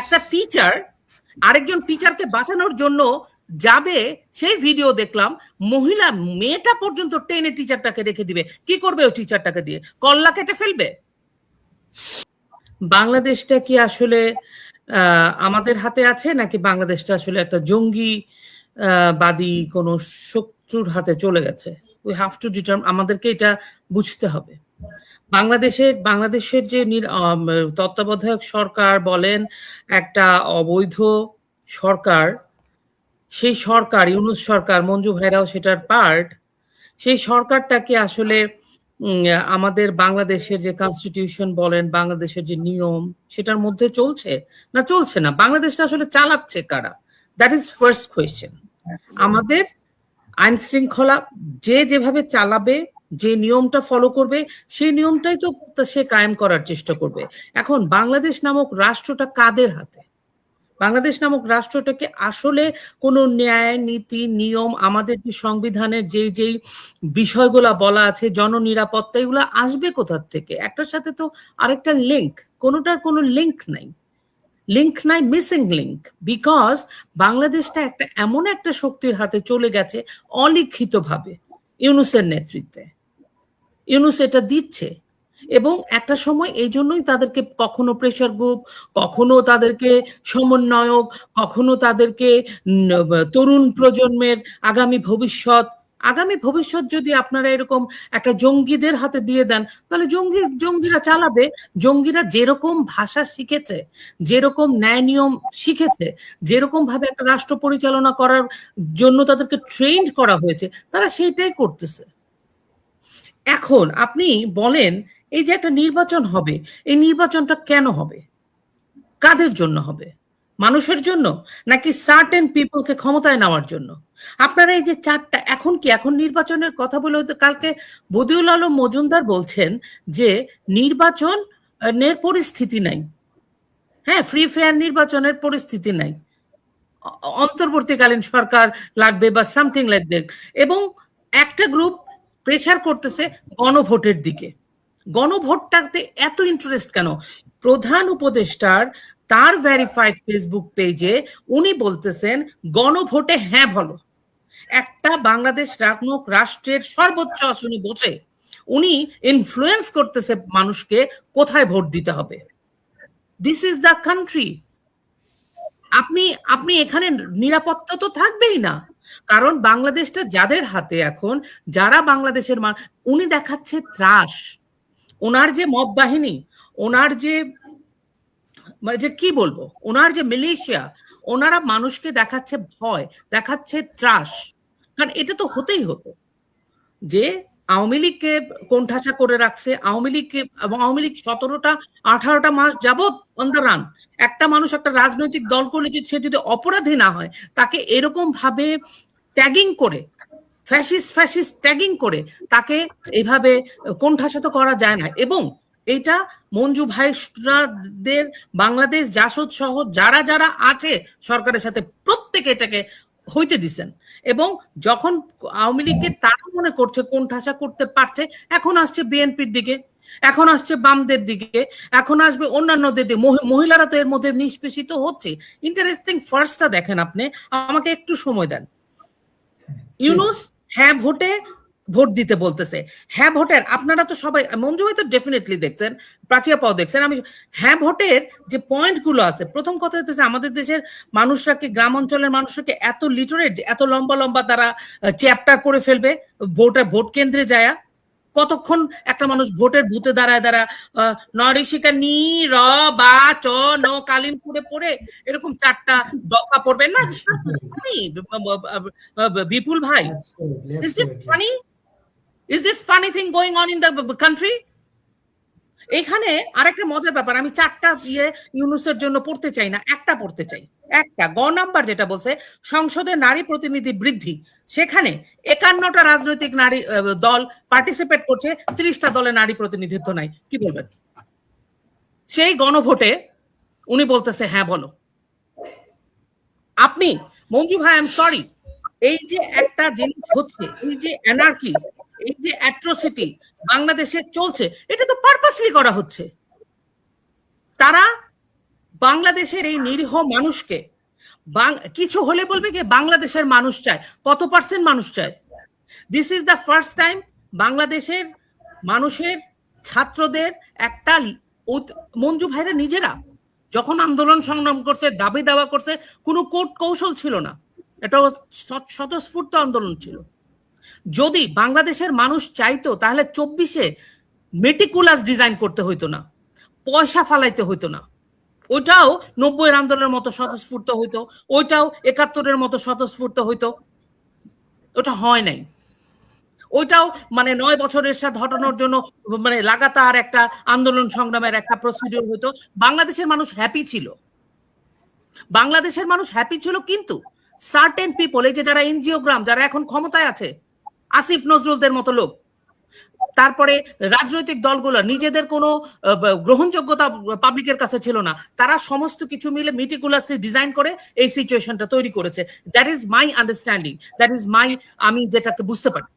একটা টিচার আরেকজন টিচারকে বাঁচানোর জন্য যাবে, সেই ভিডিও দেখলাম, মহিলা মেয়েটা পর্যন্ত টেনে টিচারটাকে রেখে দিবে। কি করবে ওই টিচারটাকে দিয়ে? কল্লা কেটে ফেলবে? বাংলাদেশটা কি আসলে আমাদের হাতে আছে, নাকি বাংলাদেশটা আসলে একটা জঙ্গি বাদী কোনো শত্রুর হাতে চলে গেছে? উই হ্যাভ টু ডিটার্ম আমাদেরকে এটা বুঝতে হবে। বাংলাদেশের বাংলাদেশের যে তত্ত্বাবধায়ক সরকার বলেন একটা অবৈধ সরকার সেই সরকার ইউনুস সরকার মঞ্জু ভাইরাও সেটার পার্ট সেই সরকারটাকে আসলে আমাদের বাংলাদেশের যে কনস্টিটিউশন বলেন বাংলাদেশের যে নিয়ম সেটার মধ্যে চলছে না চলছে না? বাংলাদেশটা আসলে চালাচ্ছে কারা? দ্যাট ইজ ফার্স্ট কোয়েশ্চেন আমাদের আইন শৃঙ্খলা যে যেভাবে চালাবে যে নিয়মটা ফলো করবে সেই নিয়মটাই তো সে কায়েম করার চেষ্টা করবে। এখন বাংলাদেশ নামক রাষ্ট্রটা কাদের হাতে? বাংলাদেশ নামক রাষ্ট্রটাকে আসলে কোনো ন্যায়, নীতি, নিয়ম, আমাদের যে সংবিধানের যেই যেই বিষয়গুলা বলা আছে, জননিরাপত্তা, এগুলো আসবে কোথার থেকে? একটার সাথে তো আরেকটা লিঙ্ক কোনোটার কোনো লিঙ্ক নাই। লিঙ্ক নাই মিসিং লিঙ্ক বিকজ বাংলাদেশটা একটা, এমন একটা শক্তির হাতে চলে গেছে অলিখিতভাবে ইউনুসের নেতৃত্বে। ইউনুস এটা দিচ্ছে। এবং একটা সময় এই জন্যই তাদেরকে কখনো প্রেশার গ্রুপ কখনো তাদেরকে সমন্বয়ক, কখনো তাদেরকে তরুণ প্রজন্মের আগামী ভবিষ্যৎ। আগামী ভবিষ্যৎ যদি আপনারা এরকম একটা জঙ্গিদের হাতে দিয়ে দেন, তাহলে জঙ্গি, জঙ্গিরা চালাবে। জঙ্গিরা যেরকম ভাষা শিখেছে, যেরকম ন্যায় নিয়ম শিখেছে, যেরকম ভাবে একটা রাষ্ট্র পরিচালনা করার জন্য তাদেরকে ট্রেন্ড করা হয়েছে, তারা সেইটাই করতেছে। এখন আপনি বলেন, এই যে একটা নির্বাচন হবে, এই নির্বাচনটা কেন হবে? কাদের জন্য হবে? মানুষের জন্য? নাকি সার্টেন পিপলকে ক্ষমতায় নেওয়ার জন্য? আপনারা এই যে চারটা, এখন কি, এখন নির্বাচনের কথা বলে হয়তো কালকে বদিউল আলম মজুমদার বলছেন যে নির্বাচন নির্বাচনের পরিস্থিতি নাই। হ্যাঁ ফ্রি ফেয়ার নির্বাচনের পরিস্থিতি নাই। অন্তর্বর্তীকালীন সরকার লাগবে বা সামথিং লাইক দ্যাট এবং একটা গ্রুপ প্রেসার করতেছে গণভোটের দিকে। গণভোটটাতে এত ইন্টারেস্ট কেন? প্রধান উপদেষ্টার তার ভেরিফাইড ফেসবুক পেজে উনি বলতেছেন, গণভোটে হ্যাঁ বলো। একটা বাংলাদেশ নামক রাষ্ট্রের সর্বোচ্চ আসনে বসে উনি ইনফ্লুয়েন্স করতেছে মানুষকে কোথায় ভোট দিতে হবে। দিস ইজ দ্য কান্ট্রি আপনি আপনি এখানে নিরাপত্তা তো থাকবেই না। কারণ বাংলাদেশটা যাদের হাতে এখন, যারা বাংলাদেশের মান, উনি দেখাচ্ছে ত্রাস। ওনার যে মব বাহিনী, ওনার যে মানে যে কি বলব, ওনার যে মিলিশিয়া, ওনারা মানুষকে দেখাচ্ছে ভয়, দেখাচ্ছে ত্রাস। কারণ এটা তো হতেই হতো যে আওয়ামী লীগকে কোণঠাসা করে রাখছে, আওয়ামী লীগকে এবং আওয়ামী লীগ সতেরোটা, আঠারোটা মাস যাবৎ অন রান একটা মানুষ একটা রাজনৈতিক দল করলে সে যদি অপরাধী না হয়, তাকে এরকম ভাবে ট্যাগিং করে ফ্যাসিস্ট ফ্যাসিস্ট ট্যাগিং করে, তাকে এইভাবে কোণঠাসা তো করা যায় না। এবং এটা মঞ্জু ভাইদের বাংলাদেশ জাসদ সহ যারা যারা আছে সরকারের সাথে, প্রত্যেকে এটাকে হইতে দিছেন। এবং যখন আওয়ামী লীগকে তারা মনে করছে কোন ঠাসা করতে পারছে এখন আসছে বিএনপির দিকে এখন আসছে বামদের দিকে এখন আসবে অন্যান্যদের দিকে। মহি- মহিলারা তো এর মধ্যে নিষ্পেষিত হচ্ছে। ইন্টারেস্টিং ফার্স্টটা দেখেন আপনি। আমাকে একটু সময় দেন। ইউনুস হ্যাঁ ভোটে ভোট দিতে বলতেছে। হ্যাঁ ভোটের আপনারা তো সবাই মঞ্জু ভাই তো ডেফিনেটলি দেখছেন প্রাচিয়া পাও দেখছেন। আমি হ্যাঁ ভোটের যে পয়েন্টগুলো আছে প্রথম কথা হচ্ছে আমাদের দেশের মানুষরা কি গ্রাম অঞ্চলের মানুষরা কি এত লিটারেট এত লম্বা লম্বা তারা চ্যাপ্টার করে ফেলবে ভোটার ভোট কেন্দ্রে যায়। কতক্ষণ একটা মানুষ ভোটের বুথে দাঁড়ায় দাঁড়া নরিশিকা নি র বা চ ন কালীন পড়ে পড়ে এরকম চারটা দফা পড়বে। না বিপুল ভাই। Is this funny thing going on in the country এখানে আরেকটা মজার ব্যাপার, আমি চারটা ইয়ে ইউনুসের জন্য পড়তে চাই না, একটা পড়তে চাই। একটা, গ নাম্বার যেটা বলছে সংসদে নারী প্রতিনিধি বৃদ্ধি। সেখানে একান্নটা রাজনৈতিক নারী দল পার্টিসিপেট করছে, ত্রিশটা দলে নারী প্রতিনিধিত্ব নাই। কি বলবেন? সেই গণভোটে উনি বলতেছে হ্যাঁ বলো। আপনি, মঞ্জু ভাই আই এম সরি এই যে একটা জিনিস হচ্ছে, এই যে অ্যানার্কি এই যে অ্যাট্রোসিটি বাংলাদেশে চলছে, এটা তো পারপাসলি করা হচ্ছে। তারা বাংলাদেশের এই নিরীহ মানুষকে কিছু হলে বলবে কি, বাংলাদেশের মানুষ চায়, কত পার্সেন্ট মানুষ চায়? This is the first time বাংলাদেশের মানুষের, ছাত্রদের একটা মঞ্জু ভাইরা নিজেরা যখন আন্দোলন সংগ্রাম করছে, দাবি দাওয়া করছে, কোনো কোর্ট কৌশল ছিল না। এটা স্বতঃস্ফূর্ত আন্দোলন ছিল। যদি বাংলাদেশের মানুষ চাইতো, তাহলে চব্বিশে মেটিকুলাস ডিজাইন করতে হইতো না, পয়সা ফালাইতে হইতো না। ওইটাও নব্বইয়ের আন্দোলনের মতো স্বতঃস্ফূর্ত হইতো, ওইটাও একাত্তরের মতো স্বতঃস্ফূর্ত হইতো। ওটা হয় নাই। ওইটাও মানে নয় বছরের সাথে হটানোর জন্য মানে লাগাতার একটা আন্দোলন সংগ্রামের একটা প্রসিডিওর হইতো। বাংলাদেশের মানুষ হ্যাপি ছিল। বাংলাদেশের মানুষ হ্যাপি ছিল কিন্তু সার্টেন পিপল এই যে যারা এনজিওগ্রাম যারা এখন ক্ষমতায় আছে আসিফ নজরুলদের মতো লোক। তারপরে রাজনৈতিক দলগুলো নিজেদের কোনো গ্রহণযোগ্যতা পাবলিকের কাছে ছিল না। তারা সমস্ত কিছু মিলে মিটিকুলাসলি ডিজাইন করে এই সিচুয়েশনটা তৈরি করেছে। That is my understanding that is my আমি যেটাকে বুঝতে পারি।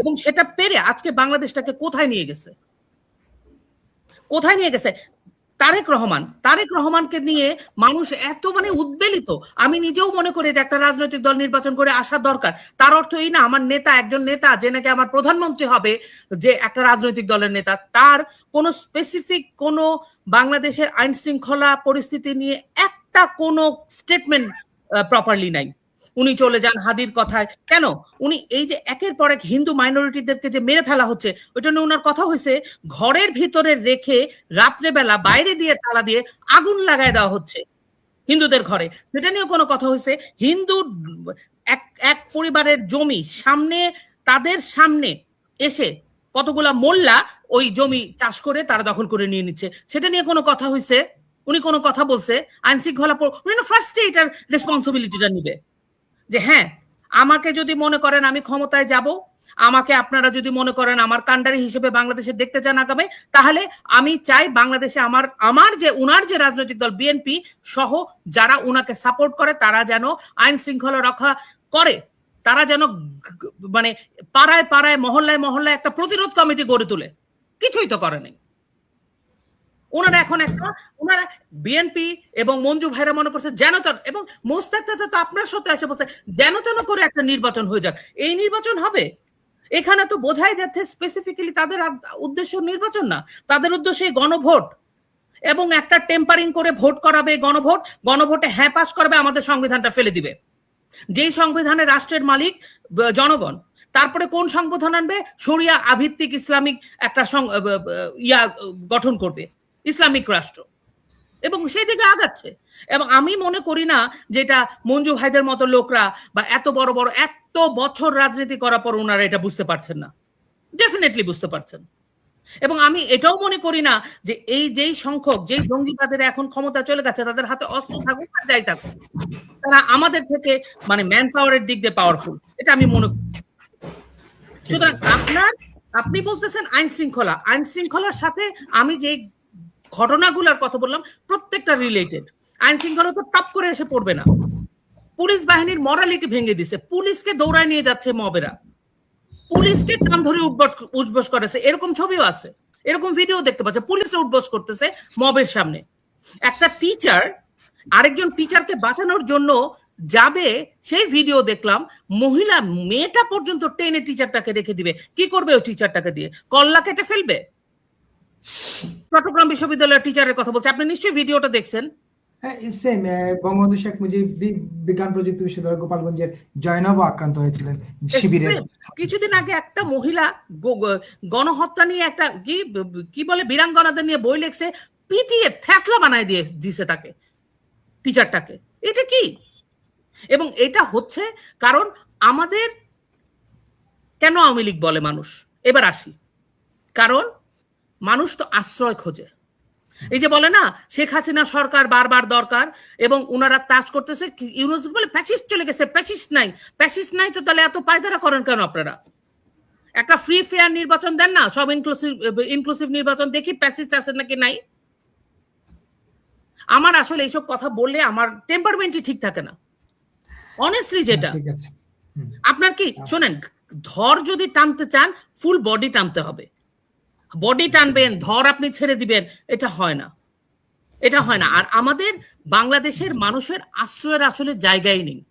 এবং সেটা পেরে আজকে বাংলাদেশটাকে কোথায় নিয়ে গেছে? কোথায় নিয়ে গেছে? তারেক রহমান, তারেক রহমানকে নিয়ে মানুষ এত মানে উদ্বেলিত। আমি নিজেও মনে করি যে একটা রাজনৈতিক দল নির্বাচন করে আসা দরকার। তার অর্থ এই না, আমার নেতা, একজন নেতা যে নাকি আমার প্রধানমন্ত্রী হবে, যে একটা রাজনৈতিক দলের নেতা, তার কোনো স্পেসিফিক কোনো বাংলাদেশের আইন শৃঙ্খলা পরিস্থিতি নিয়ে একটা কোনো স্টেটমেন্ট প্রপারলি নাই। উনি চলে যান হাদির কথায়। কেন? উনি এই যে একের পর এক হিন্দু মাইনরিটিদেরকে যে মেরে ফেলা হচ্ছে ওই জন্য ওনার কথা হয়েছে, ঘরের ভিতরে রেখে রাত্রেবেলা বাইরে দিয়ে তালা দিয়ে আগুন লাগায় দেওয়া হচ্ছে হিন্দুদের ঘরে। সেটা নিয়ে কোনো কথা হয়েছে? হিন্দু এক এক পরিবারের জমি সামনে, তাদের সামনে এসে কতগুলা মোল্লা ওই জমি চাষ করে তারা দখল করে নিয়ে নিচ্ছে। সেটা নিয়ে কোনো কথা হয়েছে? উনি কোনো কথা বলছে? আইন শৃঙ্খলা প- উনি ফার্স্টে এটার রেসপন্সিবিলিটিটা নিবে। যে হ্যাঁ আমাকে যদি মনে করেন আমি ক্ষমতায় যাব, আমাকে আপনারা যদি মনে করেন আমার কান্ডারি হিসেবে বাংলাদেশে দেখতে চান আগামী, তাহলে আমি চাই বাংলাদেশে আমার আমার যে, উনার যে রাজনৈতিক দল বিএনপি সহ যারা উনাকে সাপোর্ট করে, তারা যেন আইন শৃঙ্খলা রক্ষা করে, তারা যেন মানে পাড়ায় পাড়ায়, মহল্লায় মহল্লায় একটা প্রতিরোধ কমিটি গড়ে তোলে। কিছুই তো করে নাই। ওনারা এখন একটা ওনারা বিএনপি এবং মঞ্জু ভাইরা মনে করছে যেন তেন এবং মোস্তাক চাচা তো আপনার সাথে এসে বলছে যেন তেন করে একটা নির্বাচন হয়ে যাক। এই নির্বাচন হবে? এখানে তো বোঝাই যাচ্ছে স্পেসিফিক্যালি তাদের উদ্দেশ্য নির্বাচন না তাদের উদ্দেশ্য গণভোট। এবং একটা টেম্পারিং করে ভোট করাবে গণভোট গণভোটে হ্যাঁ পাস করবে আমাদের সংবিধানটা ফেলে দিবে। যেই সংবিধানে রাষ্ট্রের মালিক জনগণ তারপরে কোন সংবিধান আনবে? শরিয়া আভিত্তিক ইসলামিক একটা ইয়া গঠন করবে। ইসলামিক রাষ্ট্র। এবং সেই দিকে আগাচ্ছে। এবং আমি মনে করি না যেটা মঞ্জু ভাইদের মতো লোকরা বা এত বড় বড় এত বছর রাজনীতি করার পর ওনারা এটা বুঝতে পারছেন না। ডেফিনেটলি বুঝতে পারছেন। এবং আমি এটাও মনে করি না যে এই যেই সংখ্যক, যেই জঙ্গিবাদের এখন ক্ষমতা চলে গেছে, তাদের হাতে অস্ত্র থাকুক আর যাই থাকুক, তারা আমাদের থেকে মানে ম্যান পাওয়ারের দিক দিয়ে পাওয়ারফুল এটা আমি মনে করি। সুতরাং আপনার, আপনি বলতেছেন আইন শৃঙ্খলা আইন শৃঙ্খলার সাথে আমি যে ঘটনাগুলোর কথা বললাম, প্রত্যেকটা রিলেটেড আইন শৃঙ্খলা তো টপ করে এসে পড়বে না। পুলিশ বাহিনীর মরালিটি ভেঙে দিছে। পুলিশকে দৌড়ায় নিয়ে যাচ্ছে মবেরা। পুলিশকে কান ধরে উঠবস করেছে। এরকম ছবিও আছে। এরকম ভিডিও দেখতে পাচ্ছে। পুলিশে উঠবস করতেছে মবের সামনে। একটা টিচার আরেকজন টিচারকে বাঁচানোর জন্য যাবে, সেই ভিডিও দেখলাম। মহিলা মেয়েটা পর্যন্ত টেনে টিচারটাকে রেখে দিবে। কি করবে ওই টিচারটাকে দিয়ে? কল্লা কেটে ফেলবে? চট্টগ্রাম বিশ্ববিদ্যালয়ের টিচারের কথা বলছে। আপনি নিশ্চয়ই ভিডিওটা দেখছেন। হ্যাঁ সেম বঙ্গবন্ধু শেখ মুজিব বিজ্ঞান প্রযুক্তি বিশ্ববিদ্যালয় গোপালগঞ্জের জয়নব আক্রান্ত হয়েছিলেন শিবিরে কিছুদিন আগে একটা মহিলা গণহত্যা নিয়ে একটা কি কি বলে বীরাঙ্গনাদের নিয়ে বই লেখছে পিটিএ থ্যাতলা বানায় দিয়ে দিছে তাকে টিচারটাকে এটা কি? এবং এটা হচ্ছে কারণ আমাদের কেন আওয়ামী লীগ বলে মানুষ? এবার আসি। কারণ মানুষ তো আশ্রয় খোঁজে। এই যে বলে না শেখ হাসিনা সরকার বারবার দরকার এবং ওনারা তাজ করতেছে ইউনুস বলে প্যাসিস্ট চলে গেছে প্যাসিস্ট নাই প্যাসিস্ট নাই তো তাহলে এত পায়তারা করেন কেন আপনারা? একটা ফ্রি ফেয়ার নির্বাচন দেন না সব ইনক্লুসিভ ইনক্লুসিভ নির্বাচন দেখি প্যাসিস্ট আছে নাকি নাই। আমার আসলে এইসব কথা বললে আমার টেম্পারমেন্টই ঠিক থাকে না। অনেস্টলি যেটা। ঠিক আছে। আপনার কি শোনেন ধর যদি টানতে চান ফুল বডি টানতে হবে। বডি টানবেন ধর আপনি ছেড়ে দিবেন, এটা হয় না। এটা হয় না। আর আমাদের বাংলাদেশের মানুষের আশ্রয়ের আসলে জায়গাই নেই।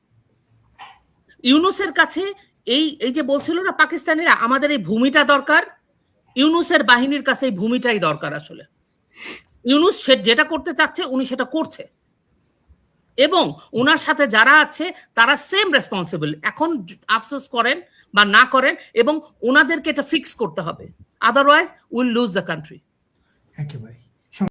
ইউনুসের কাছে এই এই যে বলছিল না পাকিস্তানিরা, আমাদের এই ভূমিটা দরকার, ইউনুসের বাহিনীর কাছে এই ভূমিটাই দরকার আসলে। ইউনুস সে যেটা করতে চাচ্ছে, উনি সেটা করছে। এবং ওনার সাথে যারা আছে, তারা সেম রেসপন্সিবল এখন আফসোস করেন বা না করেন, এবং ওনাদেরকে এটা ফিক্স করতে হবে। otherwise will lose the country একেবারেই